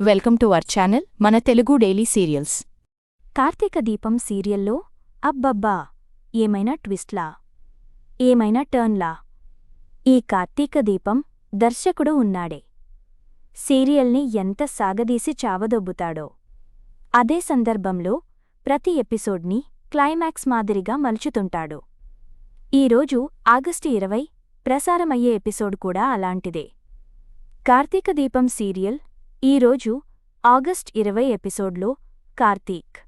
Welcome to our channel మన Telugu daily serials. Karthika దీపం సీరియల్లో అబ్బబ్బా ఏమైనా ట్విస్ట్లా? ఏమైనా టర్న్లా? ఈ కార్తీక దీపం దర్శకుడు ఉన్నాడే. సీరియల్ని ఎంత సాగదీసి చావదొబ్బుతాడో. అదే సందర్భంలో ప్రతి ఎపిసోడ్ని క్లైమాక్స్ మాదిరిగా మలుచుతుంటాడు. ఈరోజు ఆగస్టు ఇరవై ప్రసారమయ్యే ఎపిసోడ్ కూడా అలాంటిదే. కార్తీక దీపం సీరియల్ ఈరోజు ఆగస్ట్ ఇరవై ఎపిసోడ్లో కార్తీక్.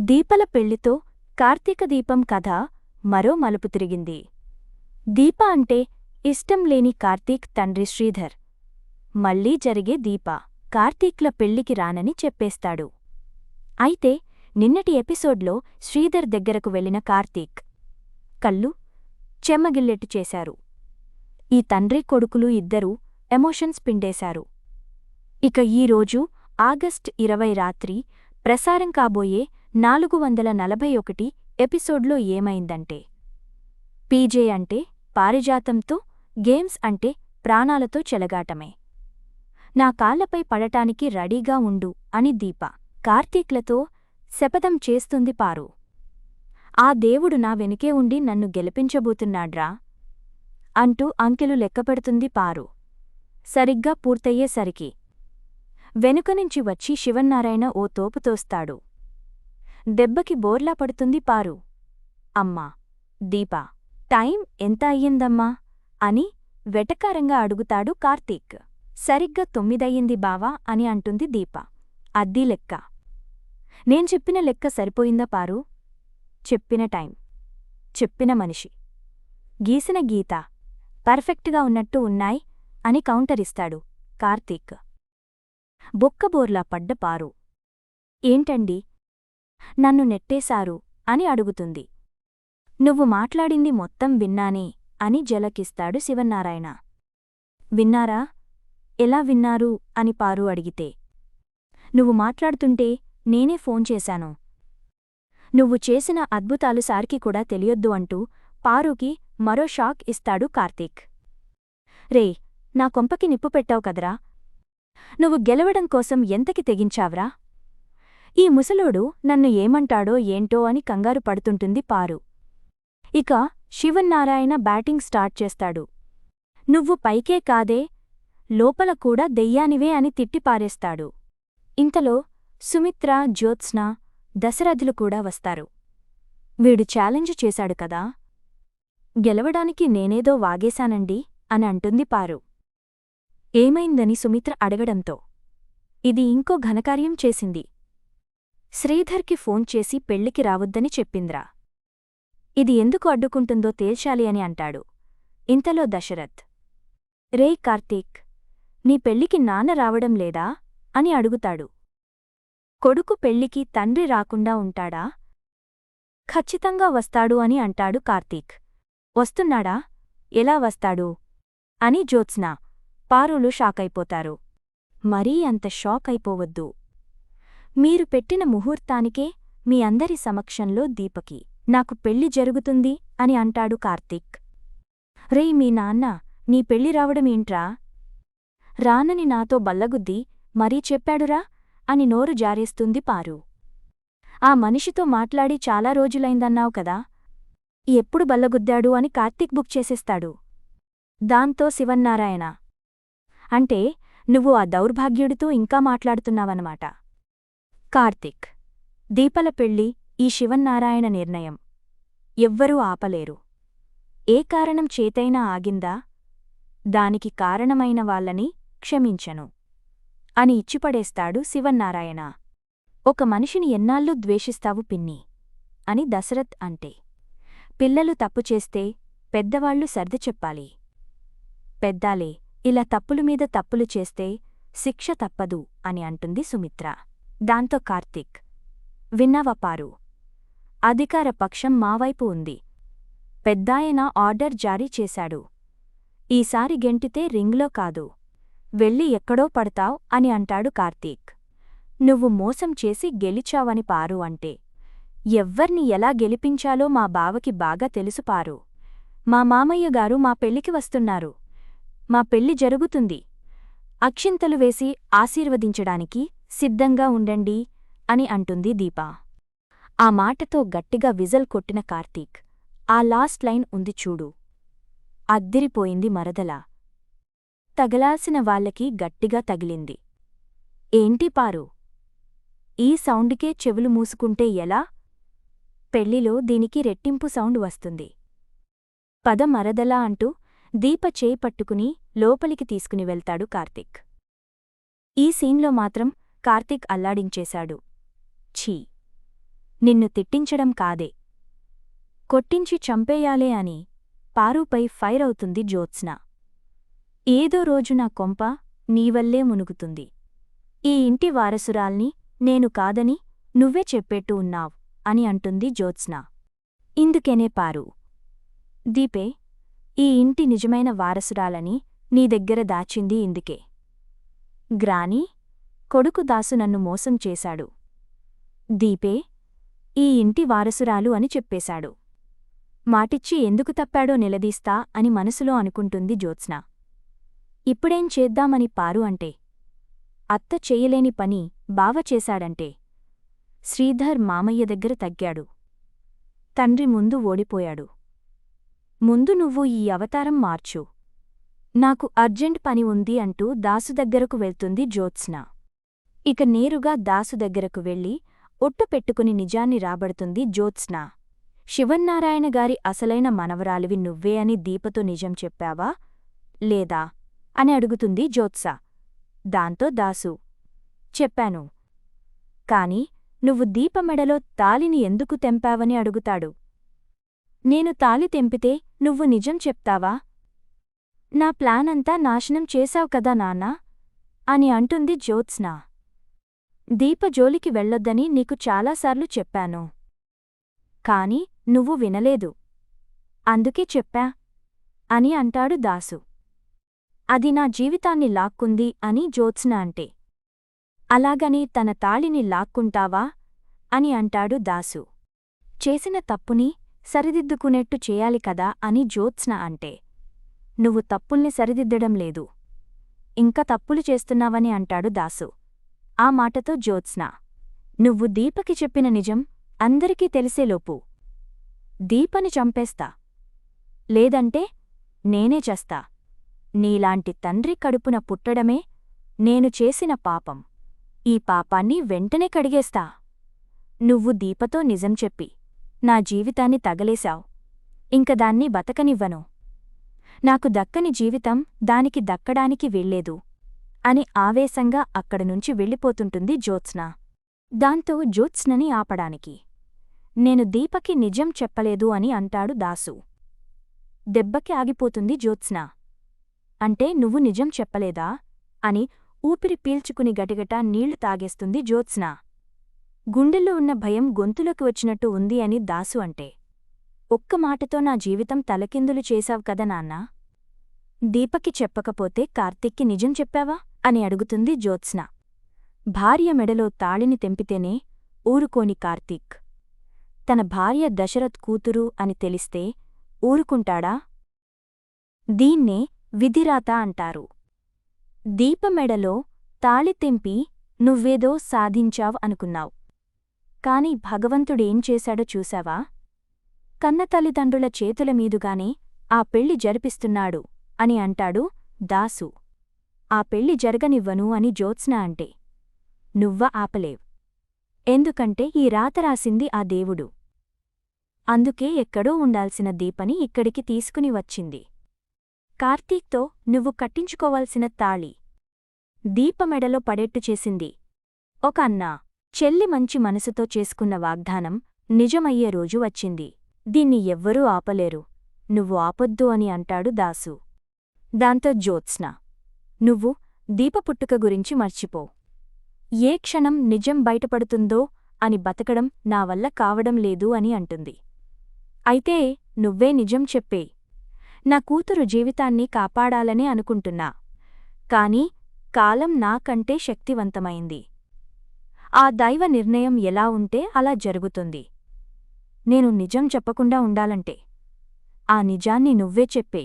దీపల పెళ్ళితో కార్తీక దీపం కథ మరో మలుపు తిరిగింది. దీప అంటే ఇష్టం లేని కార్తీక్ తండ్రి శ్రీధర్. మళ్ళీ జరిగే దీప కార్తీక్ల పెళ్ళికి రానని చెప్పేస్తాడు. అయితే నిన్నటి ఎపిసోడ్లో శ్రీధర్ దగ్గరకు వెళ్ళిన కార్తీక్ కళ్ళు చెమ్మగిల్లెట్టు చేశారు. ఈ తండ్రి కొడుకులు ఇద్దరూ ఎమోషన్స్ పిండేశారు. ఇక ఈరోజు ఆగస్ట్ ఇరవై రాత్రి ప్రసారం కాబోయే నాలుగు వందల నలభై ఒకటి ఎపిసోడ్లో ఏమైందంటే పీజే అంటే పారిజాతంతో గేమ్స్ అంటే ప్రాణాలతో చెలగాటమే. నా కాళ్ళపై పడటానికి రెడీగా ఉండు అని దీప కార్తీక్లతో శపథం చేస్తుంది పారు. ఆ దేవుడు నా వెనుకే ఉండి నన్ను గెలిపించబోతున్నాడ్రా? అంటూ అంకెలు లెక్కపెడుతుంది పారు. సరిగ్గా పూర్తయ్యేసరికి వెనుకనుంచి వచ్చి శివన్నారాయణ ఓ తోపు తోస్తాడు. దెబ్బకి బోర్లా పడుతుంది పారు. అమ్మా! దీపా! టైం ఎంత అయ్యిందమ్మా? అని వెటకారంగా అడుగుతాడు కార్తీక్. సరిగ్గా తొమ్మిదయ్యింది బావా అని అంటుంది దీప. అద్దీ లెక్క. నేను చెప్పిన లెక్క సరిపోయిందా పారు? చెప్పిన టైం. చెప్పిన మనిషి. గీసిన గీత. పర్ఫెక్ట్గా ఉన్నట్టు ఉన్నాయి అని కౌంటరిస్తాడు కార్తీక్. బొక్కబోర్లా పడ్డ పారు ఏంటండి? నన్ను నెట్టేశారు? అని అడుగుతుంది. నువ్వు మాట్లాడింది మొత్తం విన్నానే? అని జలకిస్తాడు శివన్నారాయణ. విన్నారా? ఎలా విన్నారు? అని పారు అడిగితే. నువ్వు మాట్లాడుతుంటే నేనే ఫోన్ చేశాను. నువ్వు చేసిన అద్భుతాలు సార్కి కూడా తెలియొద్దు అంటూ పారుకి మరో షాక్ ఇస్తాడు కార్తీక్. రే నా కొంపకి నిప్పు పెట్టావు కదరా? నువ్వు గెలవడం కోసం ఎంతకి తెగించావ్రా? ఈ ముసలోడు నన్ను ఏమంటాడో ఏంటో అని కంగారు పడుతుంటుంది పారు. ఇక శివన్నారాయణ బ్యాటింగ్ స్టార్ట్ చేస్తాడు. నువ్వు పైకే కాదే లోపల కూడా దెయ్యానివే అని తిట్టిపారేస్తాడు ఇంతలో సుమిత్ర జ్యోత్స్న దశరథులు కూడా వస్తారు. వీడు ఛాలెంజ్ చేశాడు కదా? గెలవడానికి నేనేదో వాగేశానండి అని అంటుంది పారు. ఏమైందని సుమిత్ర అడగడంతో. ఇది ఇంకో ఘనకార్యం చేసింది. శ్రీధర్కి ఫోన్ చేసి పెళ్ళికి రావద్దని చెప్పింద్రా. ఇది ఎందుకు అడ్డుకుంటుందో తేల్చాలి అని అంటాడు. ఇంతలో దశరథ్. రేయ్ కార్తీక్ నీ పెళ్ళికి నాన్న రావడం లేదా? అని అడుగుతాడు. కొడుకు పెళ్ళికి తండ్రి రాకుండా ఉంటాడా? ఖచ్చితంగా వస్తాడు అని అంటాడు కార్తీక్. వస్తున్నాడా? ఎలా వస్తాడు? అని జ్యోత్స్నా. పారులు షాకైపోతారు. మరీ అంత షాక్ అయిపోవద్దు మీరు పెట్టిన ముహూర్తానికే మీ అందరి సమక్షంలో దీపకి నాకు పెళ్ళి జరుగుతుంది అని అంటాడు కార్తీక్. రే మీ నాన్న నీ పెళ్ళి రావడమేంట్రా రానని నాతో బల్లగుద్ది మరీ చెప్పాడురా? అని నోరు జారేస్తుంది పారు. ఆ మనిషితో మాట్లాడి చాలా రోజులైందన్నావు కదా? ఎప్పుడు బల్లగుద్దాడు అని కార్తీక్ బుక్ చేసేస్తాడు. దాంతో శివన్నారాయణ అంటే నువ్వు ఆ దౌర్భాగ్యుడితో ఇంకా మాట్లాడుతున్నావన్నమాట. కార్తిక్ దీపల పెళ్ళి ఈ శివన్నారాయణ నిర్ణయం. ఎవ్వరూ ఆపలేరు. ఏ కారణం చేతైనా ఆగిందా? దానికి కారణమైన వాళ్ళని క్షమించను. అని ఇచ్చిపడేస్తాడు శివన్నారాయణ. ఒక మనిషిని ఎన్నాళ్ళు ద్వేషిస్తావు పిన్ని? అని దశరథ్ అంటే. పిల్లలు తప్పు చేస్తే పెద్దవాళ్ళు సర్ది చెప్పాలి. పెద్దాలే ఇలా తప్పులు మీద తప్పులు చేస్తే శిక్ష తప్పదు అని అంటుంది సుమిత్ర. దాంతో కార్తీక్ విన్నావా పారు? అధికార పక్షం మావైపు ఉంది. పెద్దాయన ఆర్డర్ జారీ చేశాడు. ఈసారి గెంటితే రింగ్లో కాదు. వెళ్ళి ఎక్కడో పడతావ్ అని అంటాడు కార్తీక్. నువ్వు మోసం చేసి గెలిచావని పారు అంటే ఎవ్వర్ని ఎలా గెలిపించాలో మా బావకి బాగా తెలుసు పారు. మా మామయ్య గారు మా పెళ్ళికి వస్తున్నారు. మా పెళ్ళి జరుగుతుంది. అక్షింతలు వేసి ఆశీర్వదించడానికి సిద్ధంగా ఉండండి అని అంటుంది దీప. ఆ మాటతో గట్టిగా విజల్ కొట్టిన కార్తీక్ ఆ లాస్ట్ లైన్ ఉంది చూడు. అద్దిరిపోయింది మరదలా. తగలాసిన వాళ్ళకి గట్టిగా తగిలింది. ఏంటి పారు? ఈ సౌండ్కే చెవులు మూసుకుంటే ఎలా? పెళ్ళిలో దీనికి రెట్టింపు సౌండ్ వస్తుంది. పద మరదలా అంటూ దీప చేయి పట్టుకుని లోపలికి తీసుకుని వెళ్తాడు కార్తిక్. ఈ సీన్లో మాత్రం కార్తిక్ అల్లాడించేశాడు. ఛీ! నిన్ను తిట్టించడం కాదే. కొట్టించి చంపేయాలే అని పారుపై ఫైర్ అవుతుంది జ్యోత్స్న. ఏదో రోజు నా కొంప నీవల్లే మునుగుతుంది. ఈ ఇంటి వారసురాల్ని నేను కాదని నువ్వే చెప్పేట్టు ఉన్నావ్ అని అంటుంది జ్యోత్స్న. ఇందుకెనే పారు. దీపే ఈ ఇంటి నిజమైన వారసురాలని నీ దగ్గర దాచింది ఇందుకే. గ్రాని కొడుకు దాసు నన్ను మోసం చేశాడు. దీపే ఈ ఇంటి వారసురాలు అని చెప్పేశాడు. మాటిచ్చి ఎందుకు తప్పాడో నిలదీస్తా అని మనసులో అనుకుంటుంది జ్యోత్స్న. ఇప్పుడేం చేద్దామని పారు అంటే అత్త చెయ్యలేని పని బావ చేశాడంటే శ్రీధర్ మామయ్య దగ్గర తగ్గాడు. తండ్రి ముందు ఓడిపోయాడు. ముందు నువ్వు ఈ అవతారం మార్చు. నాకు అర్జెంట్ పని ఉంది అంటూ దాసు దగ్గరకు వెళ్తుంది జ్యోత్స్న. ఇక నేరుగా దాసు దగ్గరకు వెళ్ళి ఒట్టు పెట్టుకుని నిజాన్ని రాబడుతుంది జ్యోత్స్న. శివన్నారాయణ గారి అసలైన మనవరాలివి నువ్వే అని దీపతో నిజం చెప్పావా? లేదా? అని అడుగుతుంది జ్యోత్స దాంతో దాసు. చెప్పాను. కాని నువ్వు దీపమెడలో తాలిని ఎందుకు తెంపావని అడుగుతాడు. నేను తాలి తెంపితే నువ్వు నిజం చెప్తావా? నా ప్లానంతా నాశనం చేశావు కదా నాన్నా? అని అంటుంది జ్యోత్స్నా. దీప జోలికి వెళ్ళొద్దని నీకు చాలాసార్లు చెప్పాను. కాని నువ్వు వినలేదు. అందుకే చెప్పా అని అంటాడు దాసు. అది నా జీవితాన్ని లాక్కుంది అని జ్యోత్స్న అంటే. అలాగని తన తాళిని లాక్కుంటావా? అని అంటాడు దాసు. చేసిన తప్పుని సరిదిద్దుకునేట్టు చేయాలి కదా అని జ్యోత్స్న అంటే నువ్వు తప్పుల్ని సరిదిద్దడం లేదు. ఇంకా తప్పులు చేస్తున్నావని అంటాడు దాసు. ఆ మాటతో జ్యోత్స్న నువ్వు దీపకి చెప్పిన నిజం అందరికీ తెలిసేలోపు దీపని చంపేస్తా. లేదంటే నేనే చస్తా. నీలాంటి తండ్రి కడుపున పుట్టడమే నేను చేసిన పాపం. ఈ పాపాన్ని వెంటనే కడిగేస్తా. నువ్వు దీపతో నిజం చెప్పి. నా జీవితాన్ని తగలేశావు. ఇంక దాన్ని బతకనివ్వను. నాకు దక్కని జీవితం దానికి దక్కడానికి వెళ్ళేదు అని ఆవేశంగా అక్కడనుంచి వెళ్ళిపోతుంటుంది జ్యోత్స్న. దాంతో జ్యోత్స్నని ఆపడానికి. నేను దీపకి నిజం చెప్పలేదు అని అంటాడు దాసు. దెబ్బకి ఆగిపోతుంది జ్యోత్స్న. అంటే నువ్వు నిజం చెప్పలేదా? అని ఊపిరి పీల్చుకుని గటిగట నీళ్ళు తాగేస్తుంది జ్యోత్స్న. గుండెల్లో ఉన్న భయం గొంతులోకి వచ్చినట్టు ఉంది అని దాసు అంటే. ఒక్క మాటతో నా జీవితం తలకిందులు చేశావు కదా నాన్నా? దీపకి చెప్పకపోతే కార్తిక్కి నిజం చెప్పావా? అని అడుగుతుంది జ్యోత్స్న. భార్య మెడలో తాళిని తెంపితేనే ఊరుకోని కార్తీక్. తన భార్య దశరథ్ కూతురు అని తెలిస్తే ఊరుకుంటాడా? దీన్నే విధిరాత అంటారు. దీపమెడలో తాళి తెంపి నువ్వేదో సాధించావ్ అనుకున్నావ్. కాని భగవంతుడేం చేశాడో చూశావా? కన్న తల్లిదండ్రుల చేతుల మీదుగానే ఆ పెళ్ళి జరిపిస్తున్నాడు అని అంటాడు దాసు. ఆ పెళ్ళి జరగనివ్వను అని జ్యోత్స్న అంటే నువ్వ ఆపలేవ్. ఎందుకంటే ఈ రాత రాసింది ఆ దేవుడు. అందుకే ఎక్కడో ఉండాల్సిన దీపని ఇక్కడికి తీసుకుని వచ్చింది. కార్తీక్తో నువ్వు కట్టించుకోవాల్సిన తాళి. దీపమెడలో పడేట్టు చేసింది. ఒక అన్నా. చెల్లి మంచి మనసుతో చేసుకున్న వాగ్దానం నిజమయ్యే రోజు వచ్చింది. దీన్ని ఎవ్వరూ ఆపలేరు. నువ్వు ఆపొద్దు అని అంటాడు దాసు. దాంతో జ్యోత్స్న. నువ్వు దీపపుట్టుక గురించి మర్చిపో. ఏ క్షణం నిజం బయటపడుతుందో అని బతకడం నా వల్ల కావడం లేదు అని అంటుంది. అయితే నువ్వే నిజం చెప్పే. నా కూతురు జీవితాన్ని కాపాడాలనే అనుకుంటున్నా. కాని కాలం నాకంటే శక్తివంతమైంది. ఆ దైవ నిర్ణయం ఎలా ఉంటే అలా జరుగుతుంది. నేను నిజం చెప్పకుండా ఉండాలంటే. ఆ నిజాన్ని నువ్వే చెప్పే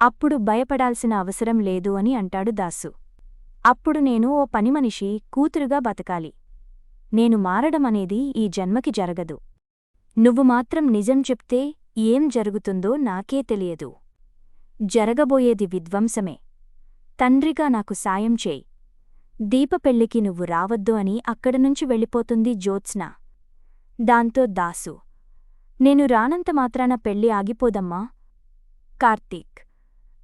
అప్పుడు భయపడాల్సిన అవసరం లేదు అని అంటాడు దాసు. అప్పుడు నేను ఓ పనిమనిషి కూతురుగా బతకాలి. నేను మారడమనేది ఈ జన్మకి జరగదు. నువ్వు మాత్రం నిజం చెప్తే ఏం జరుగుతుందో నాకే తెలియదు. జరగబోయేది విధ్వంసమే. తండ్రిగా నాకు సాయం చేయి. దీప పెళ్ళికి నువ్వు రావద్దు అని అక్కడనుంచి వెళ్ళిపోతుంది జ్యోత్స్న. దాంతో దాసు నేను రానంత మాత్రాన పెళ్ళి ఆగిపోదమ్మా? కార్తీక్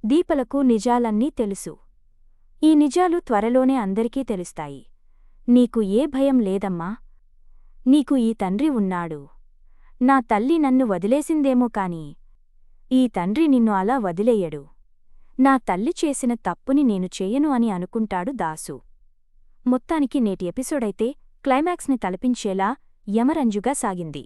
దీపలకు నిజాలన్నీ తెలుసు. ఈ నిజాలు త్వరలోనే అందరికీ తెలుస్తాయి. నీకు ఏ భయం లేదమ్మా? నీకు ఈ తండ్రి ఉన్నాడు. నా తల్లి నన్ను వదిలేసిందేమో కాని ఈ తండ్రి నిన్ను అలా వదిలేయడు. నా తల్లి చేసిన తప్పుని నేను చేయను అని అనుకుంటాడు దాసు. మొత్తానికి నేటి ఎపిసోడైతే క్లైమాక్స్ని తలపించేలా యమరంజుగా సాగింది.